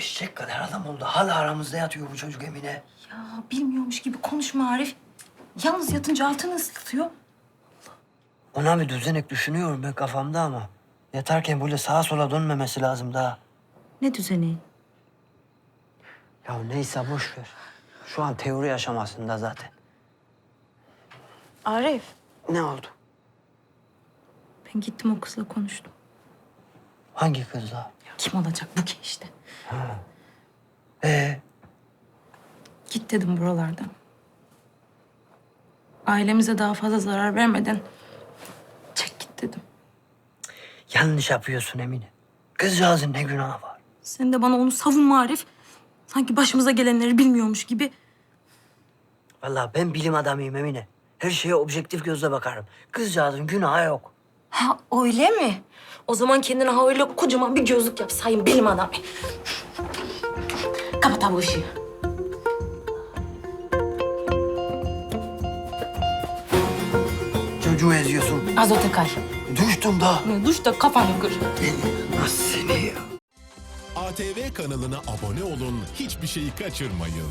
Eşek kadar adam oldu. Hala aramızda yatıyor bu çocuk Emine. Ya bilmiyormuş gibi konuşma Arif. Yalnız yatınca altını ısıtıyor. Ona bir düzenek düşünüyorum ben kafamda ama. Yatarken böyle sağa sola dönmemesi lazım daha. Ne düzeni? Ya neyse boş ver. Şu an teori aşamasında zaten. Arif. Ne oldu? Ben gittim o kızla konuştum. Hangi kızla? Kim olacak bu ki işte. Ee, Git dedim buralardan. Ailemize daha fazla zarar vermeden çek git dedim. yanlış yapıyorsun Emine. Kızcağızın ne günahı var? Sen de bana onu savunma Arif. Sanki başımıza gelenleri bilmiyormuş gibi. Vallahi ben bilim adamıyım Emine. Her şeye objektif gözle bakarım. Kızcağızın günahı yok. Ha öyle mi? O zaman kendine ha öyle kocaman bir gözlük yap sayın bilim adamı. Kapat abi ışığı. Çocuğu eziyorsun. Azote kay. Düştüm da. Duş da kafanı kır. Nasıl seni ya? ATV kanalına abone olun, hiçbir şeyi kaçırmayın.